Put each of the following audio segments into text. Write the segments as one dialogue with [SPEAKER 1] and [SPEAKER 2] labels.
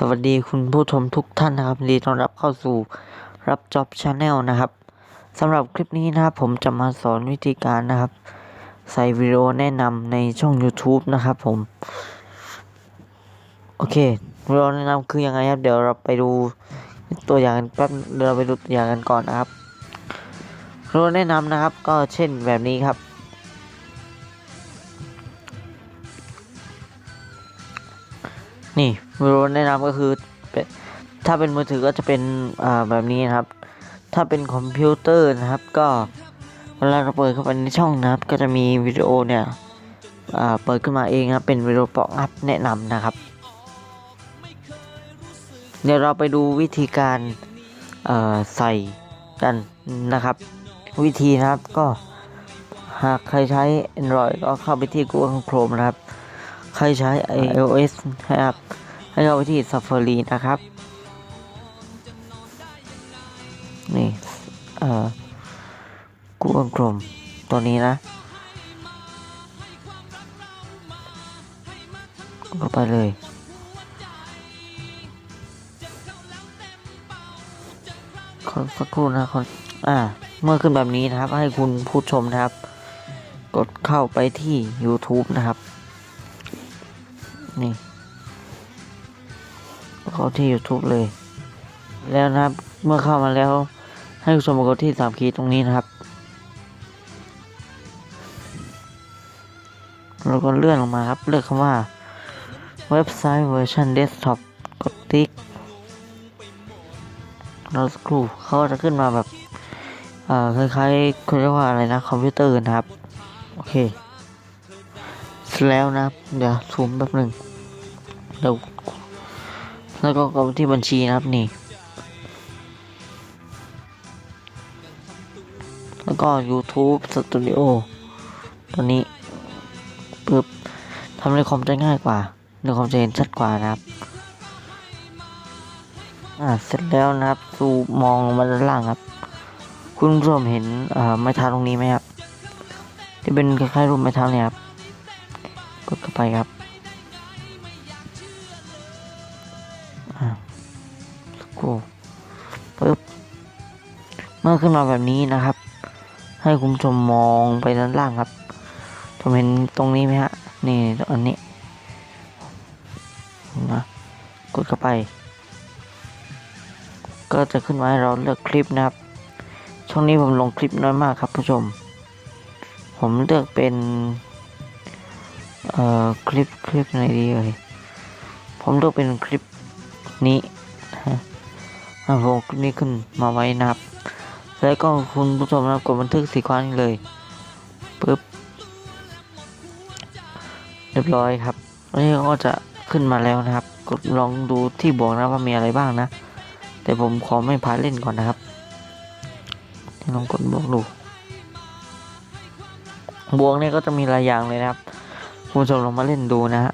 [SPEAKER 1] สวัสดีคุณผู้ชมทุกท่านนะครับดีต้อนรับเข้าสู่รับจ็อบชาแนลนะครับสำหรับคลิปนี้นะครับผมจะมาสอนวิธีการนะครับ ใส่วิดีโอแนะนำในช่อง YouTube นะครับผม โอเควิดีโอแนะนำคือยังไงครับ เดี๋ยวเราไปดูตัวอย่างกันแป๊บเราไปดูตัวอย่างกันก่อนนะครับวิดีโอแนะนำนะครับ ก็เช่นแบบนี้ครับ นี่วิดีโอแนะนำก็คือถ้าเป็นมือถือก็จะเป็นแบบนี้นะครับ ถ้าเป็นคอมพิวเตอร์นะครับ ก็เวลาเราเปิดเข้าไปในช่องนะครับ ก็จะมีวิดีโอเนี่ยเปิดขึ้นมาเองครับเป็นวิดีโอปอกอัพแนะนำนะครับ เดี๋ยวเราไปดูวิธีการใส่กันนะครับ วิธีนะครับก็หากใครใช้ Android ก็เข้าไปที่ Google Chrome นะครับ ใครใช้ iOS นะครับให้เข้าไปที่ Safari นะครับ นี่เอ่อ Google Chrome ตัวนี้นะ ก็ไปเลยขอสักครู่นะคนอ่า เมื่อขึ้นแบบนี้นะครับ ให้คุณผู้ชมนะครับ กดเข้าไปที่ YouTube นะครับ นี่เข้าที่ YouTube เลย แล้วนะครับเมื่อเข้ามาแล้ว ให้ผู้ชมกดที่สามขีตรงนี้นะครับ แล้วก็เลื่อนลงมาครับ เลือกคำว่า เว็บไซต์เวอร์ชันเดสก์ท็อปกดติ๊กแล้วสักครูเขาก็จะขึ้นมาแบบเอ่อคล้ายๆเขาเรียกว่าอะไรนะ คอมพิวเตอร์นะครับ โอเคเสร็จแล้วนะ เดี๋ยวซูมแป๊บหนึ่ง เดี๋ยวแล้วก็กดที่บัญชีนะครับนี่ แล้วก็ YouTube Studio ตัวนี้ปึ๊บทำในคอมจะง่ายกว่าในคอมจะเห็นชัดกว่านะครับ อ่า เสร็จแล้วนะครับซูมองลงมาด้านล่างครับ คุณผู้ชมเห็นเอ่อไม้เท้าตรงนี้ไหมครับที่เป็นคล้ายๆรูปไม้เท้าเนี่ยครับกดเข้าไปครับ ปึ๊บเมื่อขึ้นมาแบบนี้นะครับ ให้คุณผู้ชมมองไปด้านล่างครับชมเห็นตรงนี้ไหมฮะ นี่อันนี้นะกดเข้าไป ก็จะขึ้นมาให้เราเลือกคลิปนะครับ ช่วงนี้ผมลงคลิปน้อยมากครับผู้ชม ผมเลือกเป็น เอ่อ คลิป คลิปไหนดีเอ่ยผมเลือกเป็นคลิปนี้ อะผมคลิปนี้ขึ้นมาไว้นะครับ แล้วก็คุณผู้ชมนะกดบันทึกสีคว้านี่เลยปึ๊บเรียบร้อยครับอันนี้ก็จะขึ้นมาแล้วนะครับ กดลองดูที่บวกนะว่ามีอะไรบ้างนะ แต่ผมขอไม่พาเล่นก่อนนะครับลองกดบวกดูบวกเนี่ยก็จะมีหลายอย่างเลยนะครับ คุณผู้ชมลองมาเล่นดูนะฮะ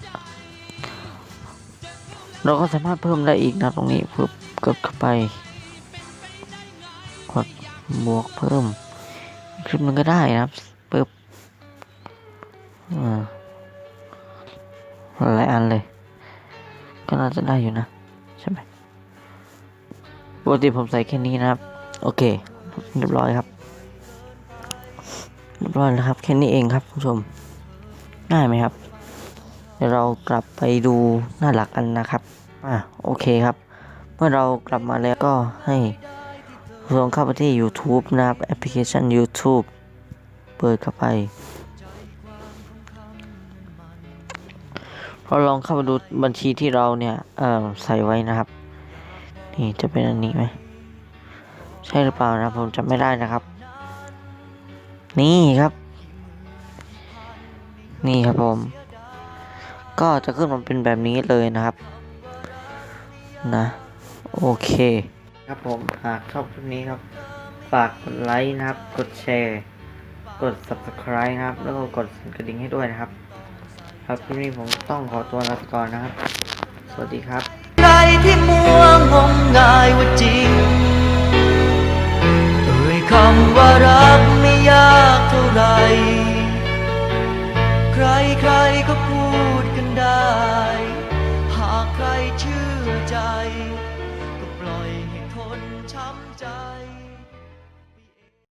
[SPEAKER 1] เราก็สามารถเพิ่มได้อีกนะตรงนี้ปึ๊บ กดเข้าไปกดบวกเพิ่มคลิปหนึงก็ได้นะครับปึ๊บอ่าหลายอันเลย ก็น่าจะได้อยู่นะใช่ไหมปกติผมใส่แค่นี้นะครับ โอเค เรียบร้อยครับเรียบร้อยแล้วครับ แค่นี้เองครับคุณผู้ชมง่ายไหมครับ เดี๋ยวเรากลับไปดูหน้าหลักกันนะครับ อะโอเคครับ มื่อเรากลับมาแล้วก็ให้ลองเข้าไปที่ YouTube นะครับแอปพลิเคชัน YouTube เปิดเข้าไปเราลองเข้าไปดูบัญชีที่เราเนี่ยเอ่อใส่ไว้นะครับ นี่จะเป็นอันนี้ไหมใช่หรือเปล่านะผมจำไม่ได้นะครับ นี่ครับ นี่ครับผม ก็จะขึ้นมาเป็นแบบนี้เลยนะครับ นะ โอเค ครับผมหากชอบคลิปนี้ครับ ฝากกดไลค์นะครับ กดแชร์ กด subscribe นะครับ แล้วก็กดกระดิ่งให้ด้วยนะครับ ครับคลิปนี้ผมต้องขอตัวลาไปก่อนนะครับ สวัสดีครับ
[SPEAKER 2] I.